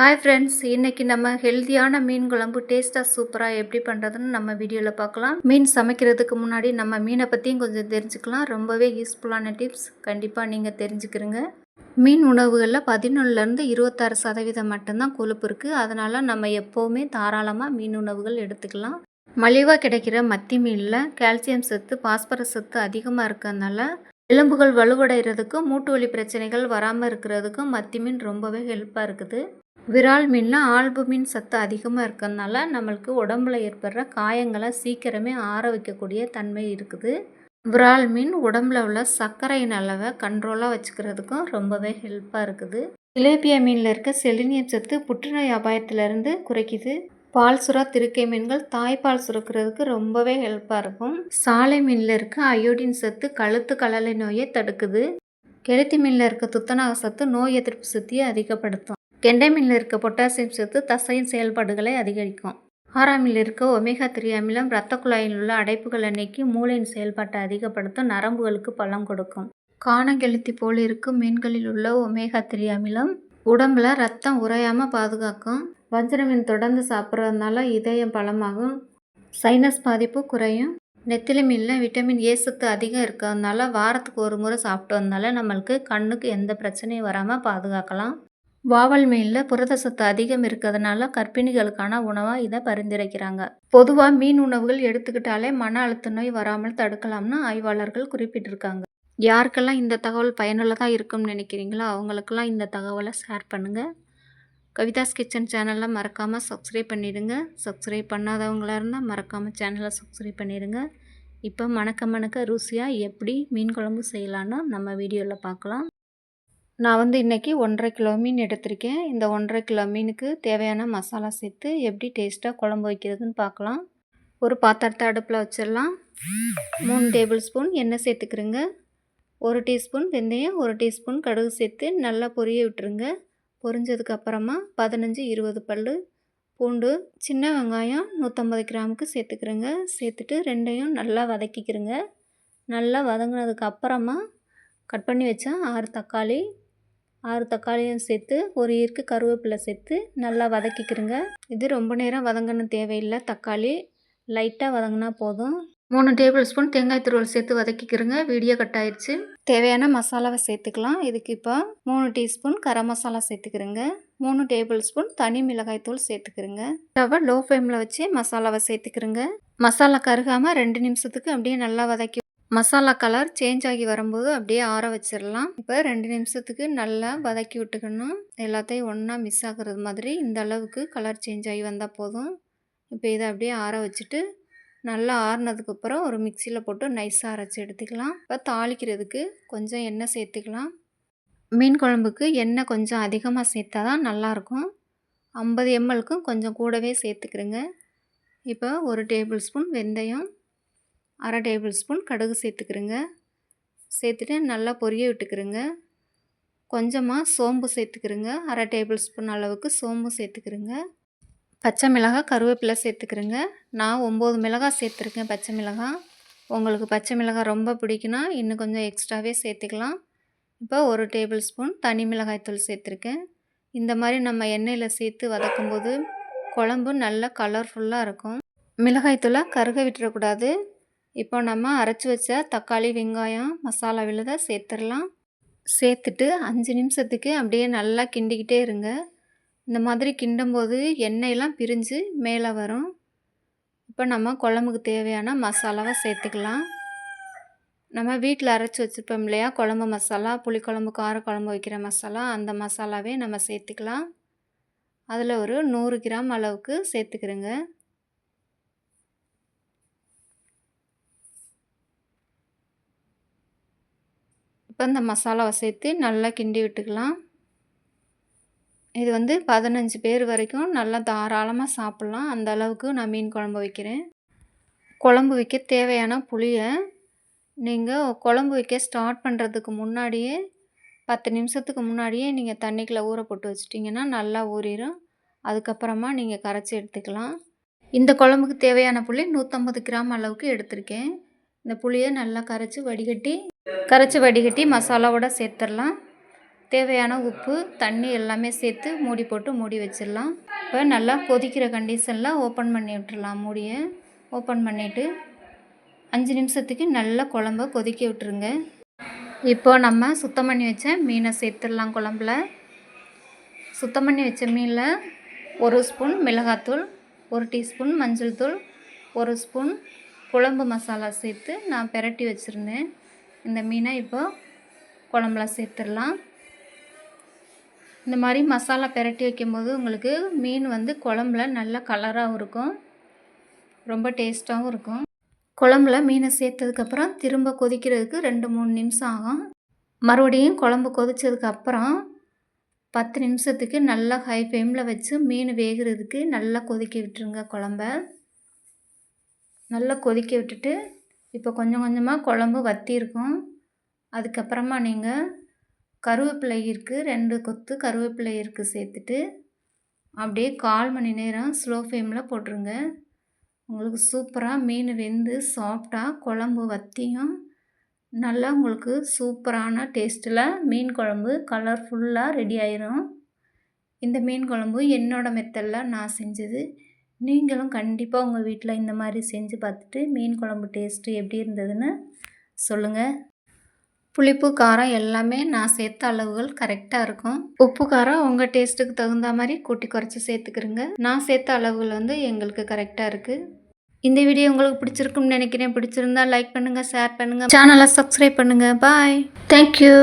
Hi friends இன்றைக்கி நம்ம ஹெல்த்தியான மீன் குழம்பு டேஸ்ட்டாக சூப்பராக எப்படி பண்ணுறதுன்னு நம்ம வீடியோவில் பார்க்கலாம். மீன் சமைக்கிறதுக்கு முன்னாடி நம்ம மீனை பற்றியும் கொஞ்சம் தெரிஞ்சுக்கலாம். ரொம்பவே யூஸ்ஃபுல்லான டிப்ஸ் கண்டிப்பாக நீங்கள் தெரிஞ்சுக்கிறங்க. மீன் உணவுகளில் பதினொன்றுலேருந்து இருபத்தாறு சதவீதம் மட்டும்தான் கொழுப்பு இருக்குது அதனால் நம்ம எப்போவுமே தாராளமாக மீன் உணவுகள் எடுத்துக்கலாம். மலிவாக கிடைக்கிற மத்தி மீனில் கால்சியம் சத்து பாஸ்பரஸ் சத்து அதிகமாக இருக்கிறதுனால எலும்புகள் வலுவடைகிறதுக்கும் மூட்டு வலி பிரச்சனைகள் வராமல் இருக்கிறதுக்கும் மத்தி மீன் ரொம்பவே ஹெல்ப்பாக இருக்குது. விரால் மீனில் ஆல்புமின் சத்து அதிகமாக இருக்கிறதுனால நம்மளுக்கு உடம்புல ஏற்படுற காயங்களை சீக்கிரமே ஆற வைக்கக்கூடிய தன்மை இருக்குது. விரால் மீன் உடம்புல உள்ள சர்க்கரையின் அளவை கண்ட்ரோலாக வச்சுக்கிறதுக்கும் ரொம்பவே ஹெல்ப்பாக இருக்குது. சிலேபியா மீனில் இருக்க செலினியம் சத்து புற்றுநோய் அபாயத்திலிருந்து குறைக்குது. பால் சுறா திருக்கை மீன்கள் தாய்ப்பால் சுரக்கிறதுக்கு ரொம்பவே ஹெல்ப்பாக இருக்கும். சாலை மீனில் இருக்க அயோடின் சத்து கழுத்து கலலை நோயை தடுக்குது. கெளுத்தி மீனில் இருக்க துத்தநாக சத்து நோய் எதிர்ப்பு சக்தியை அதிகப்படுத்தும். கெண்டை மீனில் இருக்க பொட்டாசியம் சத்து தசையின் செயல்பாடுகளை அதிகரிக்கும். ஆறாமில் இருக்க ஒமேகா த்ரீ அமிலம் இரத்த குழாயில் உள்ள அடைப்புகளை நீக்கி மூளையின் செயல்பாட்டை அதிகப்படுத்தும் நரம்புகளுக்கு பலம் கொடுக்கும். காணங்கெழுத்தி போல் இருக்கும் மீன்களில் உள்ள ஒமேகா த்ரீ அமிலம் உடம்புல ரத்தம் உறையாமல் பாதுகாக்கும். வஞ்சர மீன் தொடர்ந்து சாப்பிட்றதுனால இதயம் பலமாகும். சைனஸ் பாதிப்பு குறையும். நெத்திலி மீனில் விட்டமின் ஏ சத்து அதிகம் இருக்கிறதுனால வாரத்துக்கு ஒரு முறை சாப்பிட்டு வந்தால நம்மளுக்கு கண்ணுக்கு எந்த பிரச்சனையும் வராமல் பாதுகாக்கலாம். வாவல் மீனில் புரத சத்து அதிகம் இருக்கிறதுனால கர்ப்பிணிகளுக்கான உணவாக இதை பரிந்துரைக்கிறாங்க. பொதுவாக மீன் உணவுகள் எடுத்துக்கிட்டாலே மன அழுத்த நோய் வராமல் தடுக்கலாம்னு ஆய்வாளர்கள் குறிப்பிட்டிருக்காங்க. யாருக்கெல்லாம் இந்த தகவல் பயனுள்ளதாக இருக்கும்னு நினைக்கிறீங்களோ அவங்களுக்கெல்லாம் இந்த தகவலை ஷேர் பண்ணுங்கள் கவிதாஸ் கிச்சன் சேனலில் மறக்காமல் சப்ஸ்கிரைப் பண்ணிடுங்க. சப்ஸ்கிரைப் பண்ணாதவங்களாக இருந்தால் மறக்காமல் சேனலை சப்ஸ்கிரைப் பண்ணிடுங்க. இப்போ மணக்க மணக்க ருசியாக எப்படி மீன் குழம்பு செய்யலான்னு நம்ம வீடியோவில் பார்க்கலாம். நான் வந்து இன்றைக்கி ஒன்றரை கிலோ மீன் எடுத்திருக்கேன். இந்த ஒன்றரை கிலோ மீனுக்கு தேவையான மசாலா சேர்த்து எப்படி டேஸ்ட்டாக குழம்பு வைக்கிறதுன்னு பார்க்கலாம். ஒரு பாத்திரத்தை அடுப்பில் வச்சிடலாம். மூணு டேபிள் ஸ்பூன் எண்ணெய் சேர்த்துக்கிறேங்க. ஒரு டீஸ்பூன் வெந்தயம் ஒரு டீஸ்பூன் கடுகு சேர்த்து நல்லா பொரிய விட்டுருங்க. பொரிஞ்சதுக்கு அப்புறமா பதினஞ்சு இருபது பல் பூண்டு சின்ன வெங்காயம் நூற்றம்பது கிராமுக்கு சேர்த்துக்கிறேங்க. சேர்த்துட்டு ரெண்டையும் நல்லா வதக்கிக்கிறேங்க. நல்லா வதங்கினதுக்கு அப்புறமா கட் பண்ணி வச்சா ஆறு தக்காளி ஆறு தக்காளியும் சேர்த்து ஒரு ஈர்க்கு கருவேப்பிலை சேர்த்து நல்லா வதக்கிக்கிறேங்க இது ரொம்ப நேரம் வதங்கணும் தேவையில்லை. தக்காளி லைட்டாக வதங்கினா போதும். மூணு டேபிள் ஸ்பூன் தேங்காய் துருவல் சேர்த்து வதக்கிக்கிறேங்க வீடியோ கட் ஆயிடுச்சு. தேவையான மசாலாவை சேர்த்துக்கலாம். இதுக்கு இப்போ மூணு டீஸ்பூன் கரம் மசாலா சேர்த்துக்கிறேங்க மூணு டேபிள் ஸ்பூன் தனி மிளகாய்த்தூள் சேர்த்துக்கிறேங்க ஸ்டவ்வை லோ ஃப்ளேமில் வச்சு மசாலாவை சேர்த்துக்கிறேங்க மசாலா கருகாமல் ரெண்டு நிமிஷத்துக்கு அப்படியே நல்லா வதக்கி மசாலா கலர் சேஞ்ச் ஆகி வரும்போது அப்படியே ஆற வச்சிடலாம். இப்போ ரெண்டு நிமிஷத்துக்கு நல்லா வதக்கி விட்டுக்கணும். எல்லாத்தையும் ஒன்றா மிஸ் ஆகுறது மாதிரி இந்த அளவுக்கு கலர் சேஞ்ச் ஆகி வந்தால் போதும். இப்போ இதை அப்படியே ஆற வச்சுட்டு நல்லா ஆறினதுக்கப்புறம் ஒரு மிக்சியில் போட்டு நைஸாக அரைச்சி எடுத்துக்கலாம். இப்போ தாளிக்கிறதுக்கு கொஞ்சம் எண்ணெய் சேர்த்துக்கலாம். மீன் குழம்புக்கு எண்ணெய் கொஞ்சம் அதிகமாக சேர்த்தா தான் நல்லாயிருக்கும். ஐம்பது எம்எல்க்கும் கொஞ்சம் கூடவே சேர்த்துக்கிறேங்க. இப்போ ஒரு டேபிள் ஸ்பூன் வெந்தயம் அரை டேபிள் ஸ்பூன் கடுகு சேர்த்துக்கிறேங்க. சேர்த்துட்டு நல்லா பொரிய விட்டுக்கிறேங்க. கொஞ்சமாக சோம்பு சேர்த்துக்கிறேங்க. அரை டேபிள் ஸ்பூன் அளவுக்கு சோம்பு சேர்த்துக்கிறேங்க. பச்சை மிளகாய் கருவேப்பிலை சேர்த்துக்கிறேங்க. நான் ஒம்பது மிளகாய் சேர்த்துருக்கேன் பச்சை மிளகாய். உங்களுக்கு பச்சை மிளகாய் ரொம்ப பிடிக்குன்னா இன்னும் கொஞ்சம் எக்ஸ்ட்ராவே சேர்த்துக்கலாம். இப்போ ஒரு டேபிள் ஸ்பூன் தனி மிளகாய்த்தூள் சேர்த்துருக்கேன். இந்த மாதிரி நம்ம எண்ணெயில் சேர்த்து வதக்கும்போது குழம்பு நல்லா கலர்ஃபுல்லாக இருக்கும். மிளகாய்த்தூளை கருக விட்டுறக்கூடாது. இப்போ நம்ம அரைச்சி வச்ச தக்காளி வெங்காயம் மசாலா விழுத சேர்த்துடலாம். சேர்த்துட்டு அஞ்சு நிமிஷத்துக்கு அப்படியே நல்லா கிண்டிக்கிட்டே இருங்க. இந்த மாதிரி கிண்டும்போது எண்ணெயெல்லாம் பிரிஞ்சு மேலே வரும். இப்போ நம்ம குழம்புக்கு தேவையான மசாலாவை சேர்த்துக்கலாம். நம்ம வீட்டில் அரைச்சி வச்சுருப்போம் இல்லையா? குழம்பு மசாலா புளிக்குழம்பு காரக்குழம்பு வைக்கிற மசாலா அந்த மசாலாவே நம்ம சேர்த்துக்கலாம். அதில் ஒரு நூறு கிராம் அளவுக்கு சேர்த்துக்கிறேங்க. இப்போ இந்த மசாலாவை சேர்த்து நல்லா கிண்டி விட்டுக்கலாம். இது வந்து பதினஞ்சு பேர் வரைக்கும் நல்லா தாராளமாக சாப்பிட்லாம். அந்த அளவுக்கு நான் மீன் குழம்பு வைக்கிறேன். குழம்பு வைக்க தேவையான புளியை நீங்கள் குழம்பு வைக்க ஸ்டார்ட் பண்ணுறதுக்கு முன்னாடியே பத்து நிமிஷத்துக்கு முன்னாடியே நீங்கள் தண்ணிக்குள்ளே ஊற போட்டு வச்சிட்டிங்கன்னா நல்லா ஊறிடும் அதுக்கப்புறமா நீங்கள் கரைச்சி எடுத்துக்கலாம். இந்த குழம்புக்கு தேவையான புளி நூற்றம்பது கிராம் அளவுக்கு எடுத்திருக்கேன். இந்த புளியை நல்லா கரைச்சி வடிகட்டி கரைச்சி வடிகட்டி மசாலாவோட சேர்த்துடலாம். தேவையான உப்பு தண்ணி எல்லாமே சேர்த்து மூடி போட்டு மூடி வச்சிடலாம். இப்போ நல்லா கொதிக்கிற கண்டிஷனில் ஓப்பன் பண்ணி விட்டுடலாம் மூடியை. ஓப்பன் பண்ணிவிட்டு அஞ்சு நிமிஷத்துக்கு நல்லா குழம்ப கொதிக்க விட்டுருங்க. இப்போ நம்ம சுத்தம் பண்ணி வச்ச மீனை சேர்த்துடலாம் குழம்புல. சுத்தம் பண்ணி வச்ச மீனில் ஒரு ஸ்பூன் மிளகாத்தூள் ஒரு டீஸ்பூன் மஞ்சள் தூள் ஒரு ஸ்பூன் குழம்பு மசாலா சேர்த்து நான் பெரட்டி வச்சுருந்தேன். இந்த மீனை இப்போ குழம்புல சேர்த்துடலாம். இந்த மாதிரி மசாலா பெரட்டி வைக்கும்போது உங்களுக்கு மீன் வந்து குழம்புல நல்ல கலராகவும் இருக்கும். ரொம்ப டேஸ்ட்டாகவும் இருக்கும். குழம்புல மீனை சேர்த்ததுக்கப்புறம் திரும்ப கொதிக்கிறதுக்கு ரெண்டு மூணு நிமிஷம் ஆகும். மறுபடியும் குழம்பு கொதித்ததுக்கப்புறம் பத்து நிமிஷத்துக்கு நல்லா ஹை ஃப்ளேமில் வச்சு மீன் வேகிறதுக்கு நல்லா கொதிக்க விட்டுருங்க குழம்ப. நல்லா கொதிக்க விட்டுட்டு இப்போ கொஞ்சம் கொஞ்சமாக குழம்பு வற்றிருக்கும் அதுக்கப்புறமா நீங்கள் கருவேப்பிலை இருக்குது ரெண்டு கொத்து கருவேப்பிலை இருக்குது சேர்த்துட்டு அப்படியே கால் மணி நேரம் ஸ்லோ ஃப்ளேமில் போட்டுருங்க. உங்களுக்கு சூப்பராக மீன் வெந்து சாஃப்டாக குழம்பு வத்தியும் நல்லா உங்களுக்கு சூப்பரான டேஸ்ட்டில் மீன் குழம்பு கலர்ஃபுல்லாக ரெடி ஆயிரும். இந்த மீன் குழம்பு என்னோடய மெத்தடில் நான் செஞ்சது. நீங்களும் கண்டிப்பாக உங்கள் வீட்டில் இந்த மாதிரி செஞ்சு பார்த்துட்டு மீன் குழம்பு டேஸ்ட்டு எப்படி இருந்ததுன்னு சொல்லுங்கள் புளிப்பு காரம் எல்லாமே நான் சேர்த்த அளவுகள் கரெக்டாக இருக்கும். உப்பு காரம் உங்கள் டேஸ்ட்டுக்கு தகுந்த மாதிரி கூட்டி குறைச்சி சேர்த்துக்கிறங்க. நான் சேர்த்த அளவுகள் வந்து எங்களுக்கு கரெக்டாக இருக்குது இந்த வீடியோ உங்களுக்கு பிடிச்சிருக்குன்னு நினைக்கிறேன். பிடிச்சிருந்தா லைக் பண்ணுங்கள் ஷேர் பண்ணுங்கள் சேனலை சப்ஸ்கிரைப் பண்ணுங்கள் பாய் தேங்க்யூ